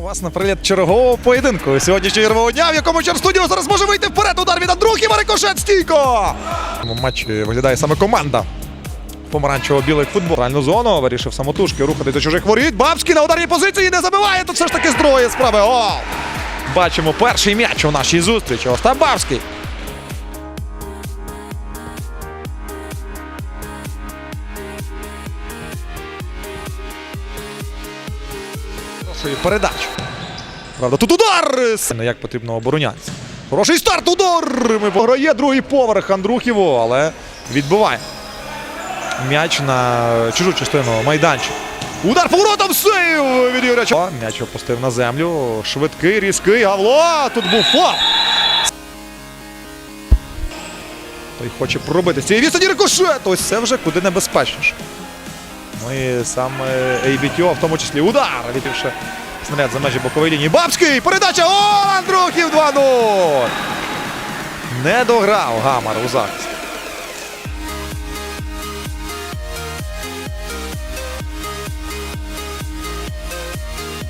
У вас на приліт чергового поєдинку. Сьогоднішнього ігрового дня, в якому Черстудіо зараз може вийти вперед. Удар від Андрухіва, рикошет стійко. В матчі виглядає саме команда. Помаранчево-білий футбол. Реальну зону вирішив самотужки рухати до чужих воріт. Бабський на ударній позиції не забиває. Тут все ж таки з другої справи. Гол! Бачимо перший м'яч у нашій зустрічі. Остап Бабський. Хорошої передачі. Правда, тут удар! Як потрібно оборонятися. Хороший старт, удар! Ми пограє другий поверх Андрухіву, але відбиває. М'яч на чужу частину майданчика. Удар поворотом сейв від Юрія М'яч опустив на землю. Швидкий, різкий. Гавло! Тут був фол. Той хоче пробити цієї відстані рикошет. Ось це вже куди небезпечніше. Ну і сам е, ABTO, в тому числі удар, літівши снаряд за межі бокової лінії. Бабський! Передача! О, Андрухів 2-0! Не дограв Гамар у захисті.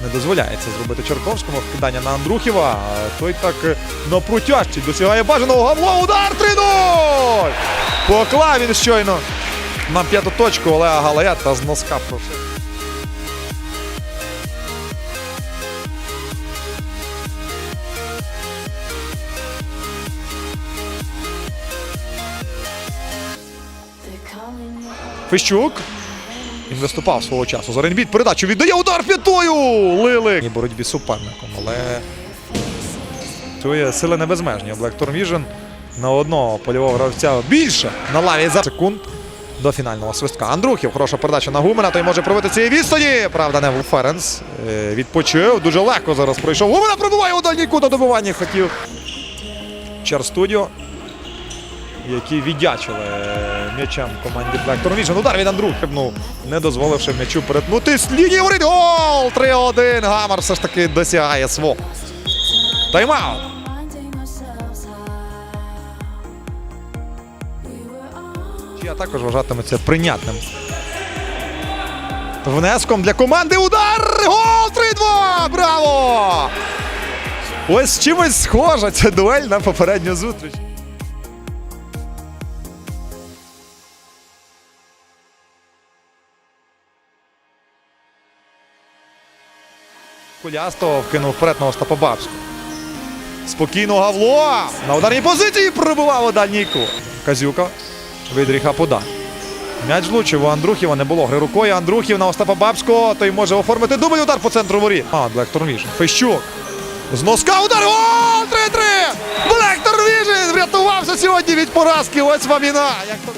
Не дозволяється зробити Черковському вкидання на Андрухіва. Той так на протяжці досягає бажаного Гавло. Удар 3-0! Поклав він щойно на п'яту точку Олега Галая та з носка прошив. Фещук. Він виступав свого часу. За Ренбіт передачу віддає удар п'ятою. Лили. І боротьбі з суперником, але Працює сили не безмежні. Black Vision на одного польового гравця більше на лаві за секунд до фінального свистка. Андрухів, хороша передача на Гумена, той може пробити цієї відстані. Правда, не Ференс. Е, Відпочив. Дуже легко зараз пройшов. Гумена пробиває у дальній кут на добиванні. Хотів Чар Студіо, які віддячили е, м'ячем команді Storm Vision. Удар від Андрухів, ну, не дозволивши м'ячу перетнути лінії воріт. Гол! 3-1. Гамар все ж таки досягає свого. Тайм-аут. Я також вважатиметься прийнятним. Внеском для команди удар! Гол 3-2! Браво! Ось чимось схожа ця дуель на попередню зустріч. Кулясто вкинув вперед на Остапа Бабську. Спокійно Гавло. На ударній позиції пробивав у дальній. Казюка від гріха подай. М'яч влучив у Андрухіва, не було гри рукою. Андрухів на Остапа Бабського. Той може оформити дубль удар по центру воріт. А, Black Vision. Фещук. З носка удар. О, 3-3! Black Vision врятувався сьогодні від поразки. Ось вам. Як то...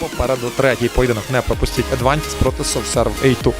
Попереду третій поєдинок. Не пропустіть Advantage проти Совсерв A2.